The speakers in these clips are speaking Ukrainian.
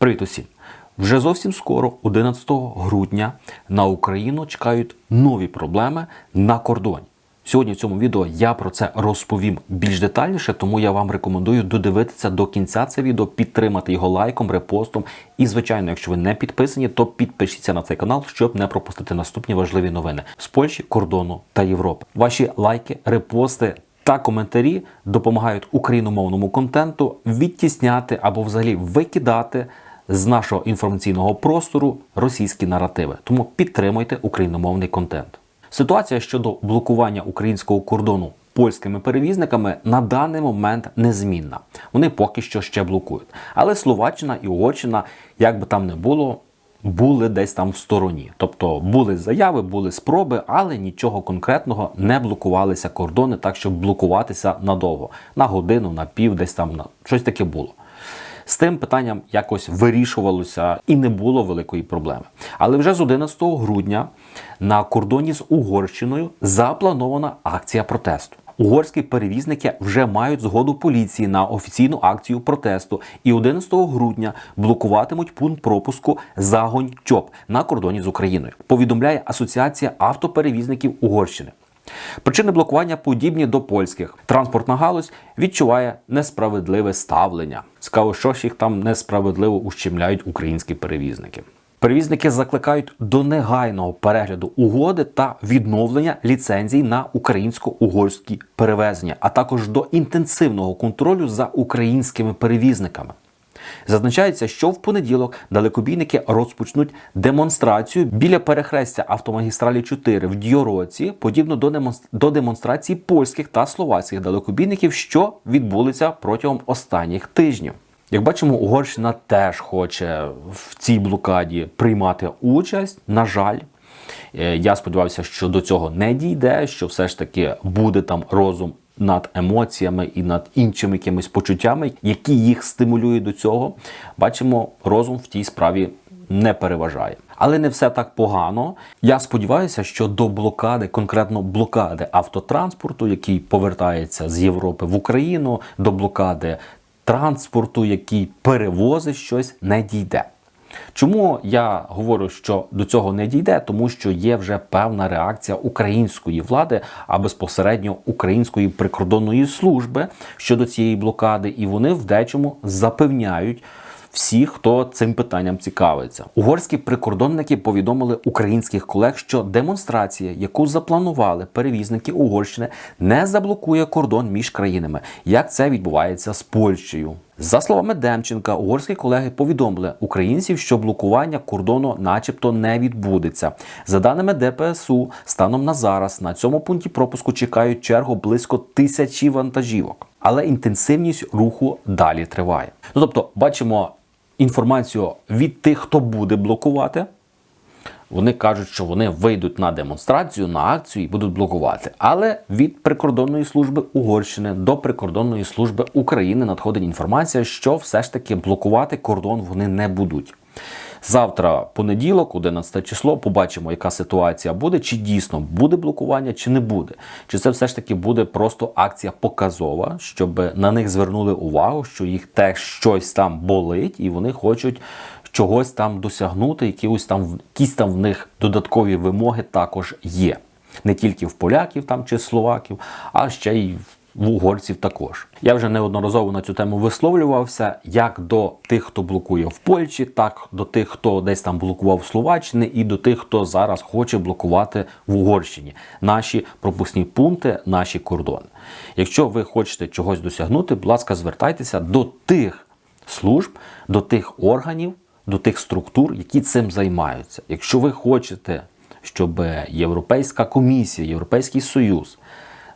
Привіт усім! Вже зовсім скоро, 11 грудня, на Україну чекають нові проблеми на кордоні. Сьогодні в цьому відео я про це розповім більш детальніше, тому я вам рекомендую додивитися до кінця це відео, підтримати його лайком, репостом. І, звичайно, якщо ви не підписані, то підпишіться на цей канал, щоб не пропустити наступні важливі новини з Польщі, кордону та Європи. Ваші лайки, репости та коментарі допомагають україномовному контенту відтісняти або взагалі викидати з нашого інформаційного простору російські наративи. Тому підтримуйте україномовний контент. Ситуація щодо блокування українського кордону польськими перевізниками на даний момент незмінна. Вони поки що ще блокують. Але Словаччина і Угорщина, як би там не було, були десь там в стороні. Тобто були заяви, були спроби, але нічого конкретного не блокувалися кордони, так щоб блокуватися надовго, на годину, на пів, десь там на щось таке було. З тим питанням якось вирішувалося і не було великої проблеми. Але вже з 11 грудня на кордоні з Угорщиною запланована акція протесту. Угорські перевізники вже мають згоду поліції на офіційну акцію протесту і 11 грудня блокуватимуть пункт пропуску Загонь Чоп на кордоні з Україною. Повідомляє Асоціація автоперевізників Угорщини. Причини блокування подібні до польських. Транспортна галузь відчуває несправедливе ставлення. Цікаво, що ж їх там несправедливо ущемляють українські перевізники. Перевізники закликають до негайного перегляду угоди та відновлення ліцензій на українсько-угорські перевезення, а також до інтенсивного контролю за українськими перевізниками. Зазначається, що в понеділок далекобійники розпочнуть демонстрацію біля перехрестя автомагістралі 4 в Дьороці, подібно до демонстр... до демонстрації польських та словацьких далекобійників, що відбулися протягом останніх тижнів. Як бачимо, Угорщина теж хоче в цій блокаді приймати участь. На жаль, Е, я сподіваюся, що до цього не дійде, що все ж таки буде там розум над емоціями і над іншими якимись почуттями, які їх стимулюють до цього. Бачимо, розум в тій справі не переважає. Але не все так погано. Я сподіваюся, що до блокади, конкретно блокади автотранспорту, який повертається з Європи в Україну, до блокади транспорту, який перевозить щось, не дійде. Чому я говорю, що до цього не дійде? Тому що є вже певна реакція української влади, а безпосередньо української прикордонної служби щодо цієї блокади, і вони в дечому запевняють. Всіх, хто цим питанням цікавиться, угорські прикордонники повідомили українських колег, що демонстрація, яку запланували перевізники Угорщини, не заблокує кордон між країнами, як це відбувається з Польщею. За словами Демченка, угорські колеги повідомили українців, що блокування кордону, начебто, не відбудеться. За даними ДПСУ, станом на зараз на цьому пункті пропуску чекають чергу близько тисячі вантажівок, але інтенсивність руху далі триває. Ну тобто, бачимо інформацію від тих, хто буде блокувати. Вони кажуть, що вони вийдуть на демонстрацію, на акцію і будуть блокувати. Але від прикордонної служби Угорщини до прикордонної служби України надходить інформація, що все ж таки блокувати кордон вони не будуть. Завтра, понеділок, 11 число, побачимо, яка ситуація буде, чи дійсно буде блокування, чи не буде. Чи це все ж таки буде просто акція показова, щоб на них звернули увагу, що їх теж щось там болить, і вони хочуть чогось там досягнути, якісь там якісь там в них додаткові вимоги також є. Не тільки в поляків там чи словаків, а ще й в угорців також. Я вже неодноразово на цю тему висловлювався як до тих, хто блокує в Польщі, так до тих, хто десь там блокував в Словаччині, і до тих, хто зараз хоче блокувати в Угорщині наші пропускні пункти, наші кордони. Якщо ви хочете чогось досягнути, будь ласка, звертайтеся до тих служб, до тих органів до тих структур, які цим займаються. Якщо ви хочете, щоб Європейська комісія, Європейський Союз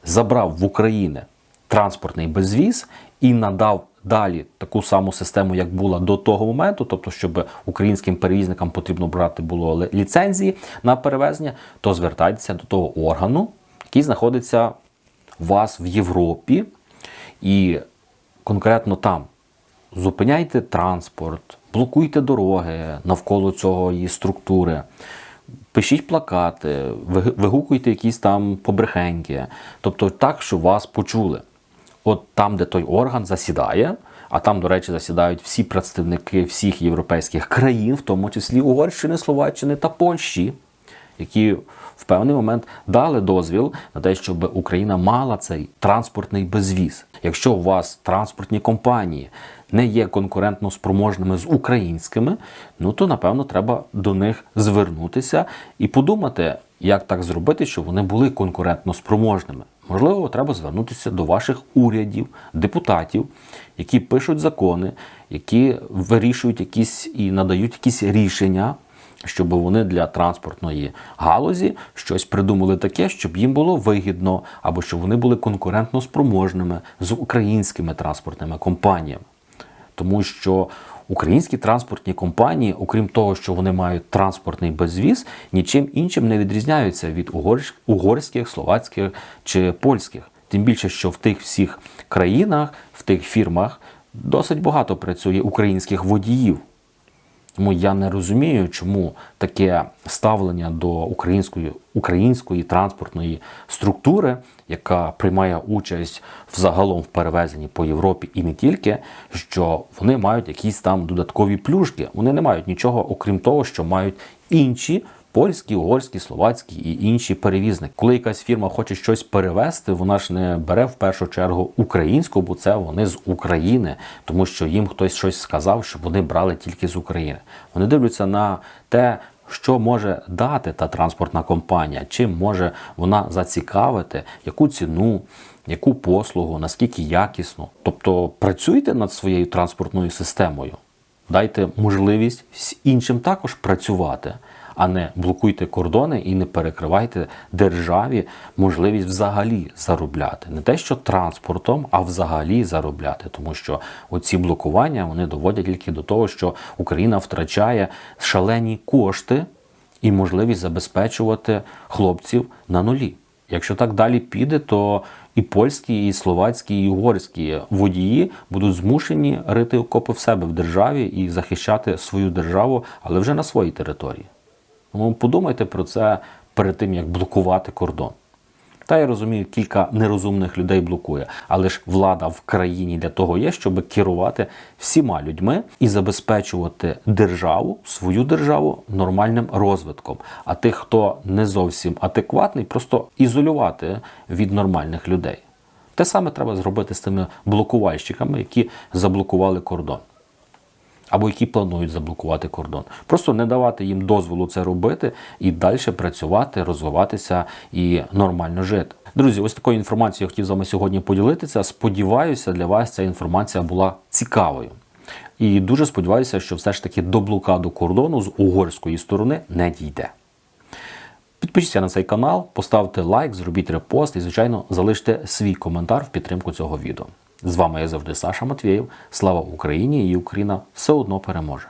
забрав в Україні транспортний безвіз і надав далі таку саму систему, як була до того моменту, тобто, щоб українським перевізникам потрібно брати було ліцензії на перевезення, то звертайтеся до того органу, який знаходиться у вас в Європі, і конкретно там зупиняйте транспорт блокуйте дороги навколо цього її структури. Пишіть плакати, вигукуйте якісь там побрехеньки. Тобто так, щоб вас почули. От там, де той орган засідає, А там, до речі, засідають всі представники всіх європейських країн, в тому числі Угорщини, Словаччини та Польщі, які в певний момент дали дозвіл на те, щоб Україна мала цей транспортний безвіз. Якщо у вас транспортні компанії не є конкурентно спроможними з українськими, ну то напевно треба до них звернутися і подумати, як так зробити, щоб вони були конкурентно спроможними. Можливо, треба звернутися до ваших урядів, депутатів, які пишуть закони, які вирішують якісь і надають якісь рішення, щоб вони для транспортної галузі щось придумали таке, щоб їм було вигідно, або щоб вони були конкурентно спроможними з українськими транспортними компаніями. Тому що українські транспортні компанії, окрім того, що вони мають транспортний безвіз, нічим іншим не відрізняються від угорських, словацьких чи польських. Тим більше, що в тих всіх країнах, в тих фірмах досить багато працює українських водіїв. Тому я не розумію, чому таке ставлення до української, української транспортної структури, яка приймає участь взагалом в перевезенні по Європі і не тільки, що вони мають якісь там додаткові плюшки. Вони не мають нічого, окрім того, що мають інші. Польські, угорські, словацькі і інші перевізники. Коли якась фірма хоче щось перевезти, вона ж не бере в першу чергу українську, бо це вони з України, тому що їм хтось щось сказав, щоб вони брали тільки з України. Вони дивляться на те, що може дати та транспортна компанія, чим може вона зацікавити, яку ціну, яку послугу, наскільки якісно. Тобто працюйте над своєю транспортною системою. Дайте можливість іншим також працювати, а не блокуйте кордони і не перекривайте державі можливість взагалі заробляти. Не те, що транспортом, а взагалі заробляти. Тому що оці блокування вони доводять тільки до того, що Україна втрачає шалені кошти і можливість забезпечувати хлопців на нулі. Якщо так далі піде, то і польські, і словацькі, і угорські водії будуть змушені рити окопи в себе в державі і захищати свою державу, але вже на своїй території. Тому подумайте про це перед тим, як блокувати кордон. Та я розумію, кілька нерозумних людей блокує, але ж влада в країні для того є, щоб керувати всіма людьми і забезпечувати державу, свою державу нормальним розвитком. А тих, хто не зовсім адекватний, просто ізолювати від нормальних людей. Те саме треба зробити з тими блокувальщиками, які заблокували кордон або які планують заблокувати кордон. Просто не давати їм дозволу це робити і далі працювати, розвиватися і нормально жити. Друзі, ось такою інформацією я хотів з вами сьогодні поділитися. Сподіваюся, для вас ця інформація була цікавою. І дуже сподіваюся, що все ж таки до блокаду кордону з угорської сторони не дійде. Підпишіться на цей канал, поставте лайк, зробіть репост і, звичайно, залиште свій коментар в підтримку цього відео. З вами я завжди Саша Матвєєв. Слава Україні і Україна все одно переможе.